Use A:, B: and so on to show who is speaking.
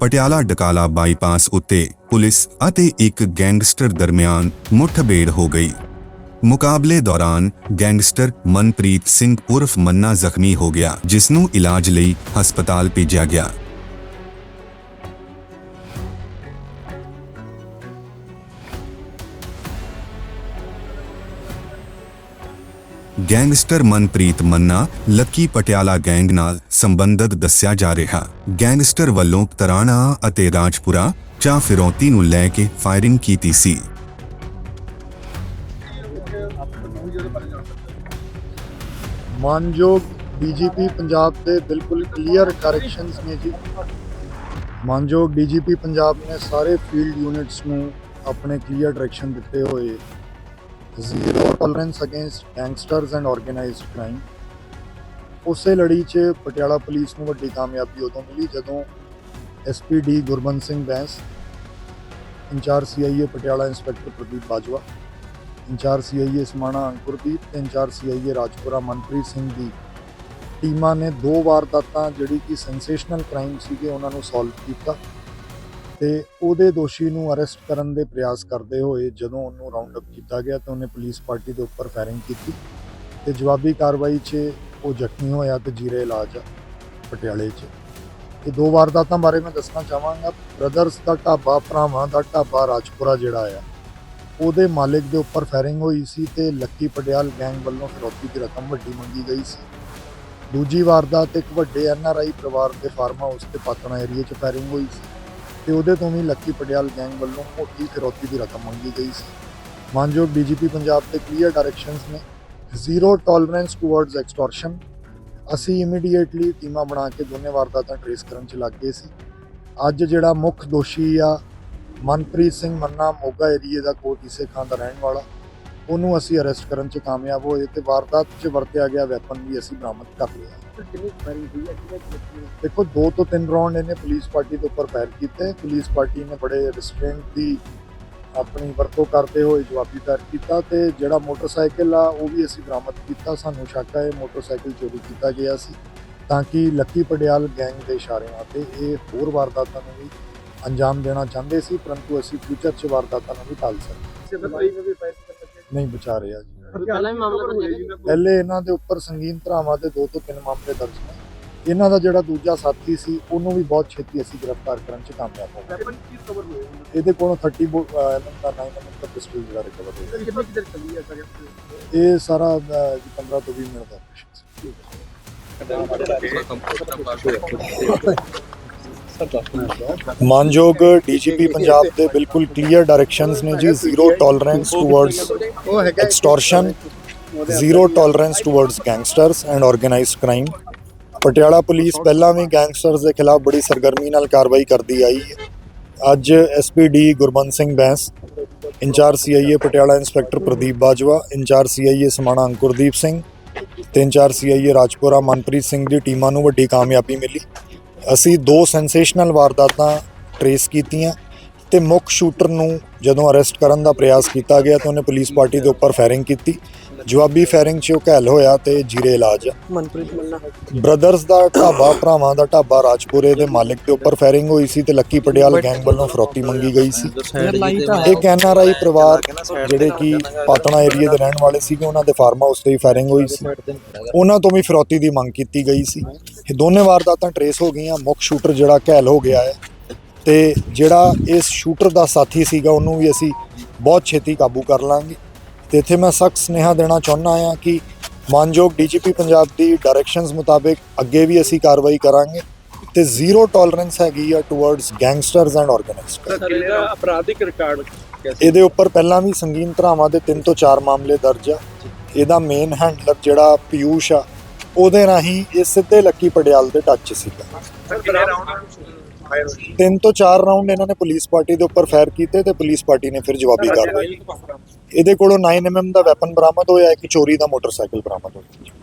A: Patiala Dakala bypass ਉੱਤੇ police ਅਤੇ ਇੱਕ ਗੈਂਗਸਟਰ ਦਰਮਿਆਨ ਮੁੱਠਭੇੜ ਹੋ ਗਈ। ਮੁਕਾਬਲੇ ਦੌਰਾਨ ਗੈਂਗਸਟਰ ਮਨਪ੍ਰੀਤ ਸਿੰਘ ਉਰਫ ਮੰਨਾ ਜ਼ਖਮੀ ਹੋ ਗਿਆ ਜਿਸ ਨੂੰ ਇਲਾਜ ਲਈ ਹਸਪਤਾਲ ਭੇਜਿਆ ਗਿਆ। Gangster Manpreet Manna, Lucky Patiala gang ਨਾਲ ਸੰਬੰਧਿਤ ਦੱਸਿਆ ਜਾ ਰਿਹਾ। ਗੈਂਗਸਟਰ ਵੱਲੋਂ ਤਰਾਣਾ ਅਤੇ ਰਾਜਪੁਰਾ ਚਾ ਫਿਰੌਤੀ ਨੂੰ ਲੈ ਕੇ ਫਾਇਰਿੰਗ ਕੀਤੀ ਸੀ।
B: ਮਾਨਯੋਗ ਡੀਜੀਪੀ ਪੰਜਾਬ ਦੇ ਬਿਲਕੁਲ ਕਲੀਅਰ ਡਾਇਰੈਕਸ਼ਨਸ ਨੇ ਜੀ। ਮਾਨਯੋਗ ਡੀਜੀਪੀ ਪੰਜਾਬ ਨੇ ਸਾਰੇ ਫੀਲਡ ਯੂਨਿਟਸ ਨੂੰ ਆਪਣੇ ਕਲੀਅਰ ਡਾਇਰੈਕਸ਼ਨ ਦਿੱਤੇ ਹੋਏ। Zero tolerance against gangsters and organised crime ਉਸੇ ਲੜੀ 'ਚ ਪਟਿਆਲਾ ਪੁਲਿਸ ਨੂੰ ਵੱਡੀ ਕਾਮਯਾਬੀ ਉਦੋਂ ਮਿਲੀ ਜਦੋਂ SPD Gurband Singh Bains, incharge CIA Patiala inspector Pradeep Bajwa, incharge CIA Samana Ankurdeep ਤੇ ਇੰਚਾਰਜ ਸੀਆਈਏ ਰਾਜਪੁਰਾ ਮਨਪ੍ਰੀਤ ਸਿੰਘ ਦੀ ਟੀਮਾਂ ਨੇ ਦੋ ਵਾਰਦਾਤਾਂ ਜਿਹੜੀ ਕਿ ਸੈਂਸੇਸ਼ਨਲ ਕ੍ਰਾਈਮ ਸੀਗੇ, ਉਹਨਾਂ ਨੂੰ ਸੋਲਵ ਕੀਤਾ। ਤੇ ਉਹਦੇ ਦੋਸ਼ੀ ਨੂੰ ਅਰੈਸਟ ਕਰਨ ਦੇ ਪ੍ਰਯਾਸ ਕਰਦੇ ਹੋਏ ਜਦੋਂ ਉਹਨੂੰ ਰਾਉਂਡ ਅਪ ਕੀਤਾ ਗਿਆ ਤਾਂ ਉਹਨੇ ਪੁਲਿਸ ਪਾਰਟੀ ਦੇ ਉੱਪਰ ਫਾਇਰਿੰਗ ਕੀਤੀ ਤੇ ਜਵਾਬੀ ਕਾਰਵਾਈ 'ਚ ਉਹ ਜ਼ਖਮੀ ਹੋਇਆ ਤੇ ਜੀਰੇ ਇਲਾਜ ਪਟਿਆਲੇ 'ਚ। ਇਹ ਦੋ ਵਾਰਦਾਤਾਂ ਬਾਰੇ ਮੈਂ ਦੱਸਣਾ ਚਾਹਾਂਗਾ। ਬ੍ਰਦਰਸ ਦਾ ਢਾਬਾ, ਭਰਾਵਾਂ ਦਾ ਢਾਬਾ ਰਾਜਪੁਰਾ ਜਿਹੜਾ ਆ, ਉਹਦੇ ਮਾਲਕ ਦੇ ਉੱਪਰ ਫਾਇਰਿੰਗ ਹੋਈ ਸੀ ਤੇ ਲੱਕੀ ਪਟਿਆਲ ਗੈਂਗ ਵੱਲੋਂ ਫਿਰੌਤੀ ਦੀ ਰਕਮ ਵੱਡੀ ਮੰਗੀ ਗਈ ਸੀ। ਦੂਜੀ ਵਾਰਦਾਤ ਇੱਕ ਵੱਡੇ ਐਨਆਰਆਈ ਪਰਿਵਾਰ ਦੇ ਫਾਰਮ ਹਾਊਸ ਤੇ ਪਾਤਣਾ ਏਰੀਆ 'ਚ ਫਾਇਰਿੰਗ ਹੋਈ ਸੀ। ਤੇ ਉਹਦੇ ਤੋਂ ਵੀ ਲੱਕੀ ਪਟਿਆਲ ਗੈਂਗ ਵੱਲੋਂ ਮੋਟੀ ਫਿਰੌਤੀ ਦੀ ਰਕਮ ਮੰਗੀ ਗਈ ਸੀ। ਮਾਨਯੋਗ ਡੀਜੀਪੀ ਪੰਜਾਬ ਦੇ ਕਲੀਅਰ ਡਾਇਰੈਕਸ਼ਨਸ ਨੇ ਜ਼ੀਰੋ ਟੋਲਰੈਂਸ ਟੁਵਰਡਸ ਐਕਸਟੋਰਸ਼ਨ ਅਸੀਂ ਇਮੀਡੀਏਟਲੀ ਟੀਮਾਂ ਬਣਾ ਕੇ ਦੋਨੇ ਵਾਰਦਾਤਾਂ ਟ੍ਰੇਸ ਕਰਨ 'ਚ ਲੱਗ ਗਏ ਸੀ। ਅੱਜ ਜਿਹੜਾ ਮੁੱਖ ਦੋਸ਼ੀ ਆ ਮਨਪ੍ਰੀਤ ਸਿੰਘ ਮੰਨਾ ਮੋਗਾ ਏਰੀਏ ਦਾ ਕੋਟ ਇਸੇ ਖਾਨ ਦਾ ਰਹਿਣ ਵਾਲਾ ਉਹਨੂੰ ਅਸੀਂ ਅਰੈਸਟ ਕਰਨ 'ਚ ਕਾਮਯਾਬ ਹੋਏ ਤੇ ਵਾਰਦਾਤ 'ਚ ਵਰਤਿਆ ਗਿਆ ਵੈਪਨ ਵੀ ਅਸੀਂ ਬਰਾਮਦ ਕਰ ਲਿਆ।
C: ਹੈ?
B: ਦੇਖੋ ਦੋ ਤੋਂ ਤਿੰਨ ਰਾਉਂਡ ਇਹਨੇ ਪੁਲਿਸ ਪਾਰਟੀ ਦੇ ਉੱਪਰ ਫਾਇਰ ਕੀਤੇ। ਪੁਲਿਸ ਪਾਰਟੀ ਨੇ ਬੜੇ ਰਿਸਟ੍ਰੇਂਟ ਦੀ ਆਪਣੀ ਵਰਤੋਂ ਕਰਦੇ ਹੋਏ ਜਵਾਬੀ ਫਾਇਰ ਕੀਤਾ ਤੇ ਜਿਹੜਾ ਮੋਟਰਸਾਈਕਲ ਆ ਉਹ ਵੀ ਅਸੀਂ ਬਰਾਮਦ ਕੀਤਾ। ਸਾਨੂੰ ਸ਼ੱਕ ਹੈ ਇਹ ਮੋਟਰਸਾਈਕਲ ਚੋਰੀ ਕੀਤਾ ਗਿਆ ਸੀ। ਤਾਂ ਕਿ ਲੱਕੀ ਪੜਿਆਲ ਗੈਂਗ ਦੇ ਇਸ਼ਾਰਿਆਂ ਤੇ ਇਹ ਹੋਰ ਵਾਰਦਾਤਾਂ ਨੂੰ ਵੀ ਅੰਜਾਮ ਦੇਣਾ ਚਾਹੁੰਦੇ ਸੀ ਪਰੰਤੂ ਅਸੀਂ ਫਿਊਚਰ 'ਚ ਵਾਰਦਾਤਾਂ ਨੂੰ ਵੀ ਟਾਲ ਸਕਦੇ
C: ਕਿਸੇ
B: ਨਹੀਂ ਬਚਾ ਰਿਹਾ
C: ਪਹਿਲਾਂ ਵੀ ਮਾਮਲਾ ਪੰਜਾਬ
B: ਪਹਿਲੇ ਇਹਨਾਂ ਦੇ ਉੱਪਰ ਸੰਗੀਨ ਧਰਾਵਾਂ ਤੇ ਦੋ ਤੋਂ ਤਿੰਨ ਮਾਮਲੇ ਦਰਜ ਨੇ। ਇਹਨਾਂ ਦਾ ਜਿਹੜਾ ਦੂਜਾ ਸਾਥੀ ਸੀ ਉਹਨੂੰ ਵੀ ਬਹੁਤ ਛੇਤੀ ਅਸੀਂ ਗ੍ਰਿਫਤਾਰ ਕਰਨ 'ਚ ਕਾਮਯਾਬ ਹੋ ਗਏ। ਇਹਦੇ ਕੋਲੋਂ 30 ਐਮਐਮ ਦਾ 9 ਐਮਐਮ ਦਾ ਪਿਸਟਲ ਜਿਹੜਾ ਰਿਕਵਰ ਹੋਇਆ। ਇਹ ਸਾਰਾ 15 ਤੋਂ 20 ਮਿੰਟ ਦਾ ਆਪਰੇਸ਼ਨ ਸੀ। ਮਾਨਯੋਗ ਡੀਜੀਪੀ ਪੰਜਾਬ ਦੇ ਬਿਲਕੁਲ ਕਲੀਅਰ ਡਾਇਰੈਕਸ਼ਨਸ ਨੇ ਜੀ zero tolerance towards extortion zero tolerance towards gangsters and organised crime Patiala police ਪਹਿਲਾਂ ਵੀ ਗੈਂਗਸਟਰਸ ਦੇ ਖਿਲਾਫ ਬੜੀ ਸਰਗਰਮੀ ਨਾਲ ਕਾਰਵਾਈ ਕਰਦੀ ਆਈ। ਹੈ ਅੱਜ SPD Gurband Singh Bains, incharge CIA Patiala inspector Pradeep Bajwa, incharge CIA Samana Ankurdeep Singh ਤੇ ਇੰਚਾਰਜ ਸੀਆਈਏ ਰਾਜਪੁਰਾ ਮਨਪ੍ਰੀਤ ਸਿੰਘ ਦੀ ਟੀਮਾਂ ਨੂੰ ਵੱਡੀ ਕਾਮਯਾਬੀ ਮਿਲੀ। ਅਸੀਂ ਦੋ ਸੈਂਸੇਸ਼ਨਲ ਵਾਰਦਾਤਾਂ ਟਰੇਸ ਕੀਤੀਆਂ। ਤੇ ਮੁੱਖ ਸ਼ੂਟਰ ਨੂੰ ਜਦੋਂ ਅਰੈਸਟ ਕਰਨ ਦਾ ਪ੍ਰਯਾਸ ਕੀਤਾ ਗਿਆ ਤਾਂ ਉਹਨੇ ਪੁਲਿਸ ਪਾਰਟੀ ਦੇ ਉੱਪਰ ਫਾਇਰਿੰਗ ਕੀਤੀ। ਜਵਾਬੀ ਫਾਇਰਿੰਗ 'ਚ ਉਹ ਘਾਇਲ ਹੋਇਆ ਤੇ ਜੀਰੇ ਇਲਾਜ। ਆ
C: ਮਨਪ੍ਰੀਤ ਮੰਨਾ
B: ਬ੍ਰਦਰਸ ਦਾ ਢਾਬਾ ਭਰਾਵਾਂ ਦਾ ਢਾਬਾ ਰਾਜਪੁਰੇ ਦੇ ਮਾਲਕ ਦੇ ਉੱਪਰ ਫਾਇਰਿੰਗ ਹੋਈ ਸੀ ਤੇ ਲੱਕੀ ਪਟਿਆਲ ਗੈਂਗ ਵੱਲੋਂ ਫਰੋਤੀ ਮੰਗੀ ਗਈ ਸੀ। ਇੱਕ ਐਨਆਰਆਈ ਪਰਿਵਾਰ ਜਿਹੜੇ ਕਿ ਪਾਤਣਾ ਏਰੀਆ ਦੇ ਰਹਿਣ ਵਾਲੇ ਸੀਗੇ ਉਹਨਾਂ ਦੇ ਫਾਰਮ ਹਾਊਸ ਤੇ ਹੀ ਫਾਇਰਿੰਗ ਹੋਈ ਸੀ। ਉਹਨਾਂ ਤੋਂ ਵੀ ਫਰੋਤੀ ਦੀ ਮੰਗ ਕੀਤੀ ਗਈ ਸੀ। ਇਹ ਦੋਨੇ ਵਾਰਦਾਤਾਂ ਟਰੇਸ ਹੋ ਗਈਆਂ। ਮੁੱਖ ਸ਼ੂਟਰ ਜਿਹੜਾ ਘਾਇਲ ਹੋ ਗਿਆ ਹੈ। ਤੇ ਜਿਹੜਾ ਇਸ ਸ਼ੂਟਰ ਦਾ ਸਾਥੀ ਸੀਗਾ ਉਹਨੂੰ ਵੀ ਅਸੀਂ ਬਹੁਤ ਛੇਤੀ ਕਾਬੂ ਕਰ ਲਾਂਗੇ। ਤੇ ਇੱਥੇ ਮੈਂ ਸਖਤ ਸਨੇਹਾ ਦੇਣਾ ਚਾਹੁੰਦਾ ਆ ਕਿ ਮਾਨਯੋਗ ਡੀਜੀਪੀ ਪੰਜਾਬ ਦੀ ਡਾਇਰੈਕਸ਼ਨਸ ਮੁਤਾਬਕ ਅੱਗੇ ਵੀ ਅਸੀਂ ਕਾਰਵਾਈ ਕਰਾਂਗੇ ਤੇ ਜ਼ੀਰੋ ਟੋਲਰੈਂਸ ਹੈਗੀ ਆ ਟੁਵਰਡਸ ਗੈਂਗਸਟਰਸ ਐਂਡ ਆਰਗੇਨਾਈਜ਼ਡ
C: ਕਿਲੇ ਅਪਰਾਧਿਕ ਰਿਕਾਰਡ
B: ਇਹਦੇ ਉੱਪਰ ਪਹਿਲਾਂ ਵੀ ਸੰਗੀਨ ਧਰਾਵਾਂ ਦੇ 3 ਤੋਂ 4 ਮਾਮਲੇ ਦਰਜ ਆ। ਇਹਦਾ ਮੇਨ ਹੈਂਡਲਰ ਜਿਹੜਾ ਪਿਊਸ਼ ਆ ਉਹਦੇ ਰਾਹੀਂ ਇਹ ਸਿੱਧੇ ਲੱਕੀ ਪੜਿਆਲ ਦੇ ਟੱਚ ਸੀਗਾ। ਤਿੰਨ ਤੋਂ ਚਾਰ ਰਾਉਂਡ ਇਹਨਾਂ ਨੇ ਪੁਲਿਸ ਪਾਰਟੀ ਦੇ ਉੱਪਰ ਫਾਇਰ ਕੀਤੇ ਤੇ ਪੁਲਿਸ ਪਾਰਟੀ ਨੇ ਫਿਰ ਜਵਾਬੀ ਕਾਰਵਾਈ ਇਹਦੇ ਕੋਲੋਂ 9mm ਦਾ ਵੈਪਨ ਬਰਾਮਦ ਹੋਇਆ ਇੱਕ ਚੋਰੀ ਦਾ ਮੋਟਰਸਾਈਕਲ ਬਰਾਮਦ ਹੋਇਆ।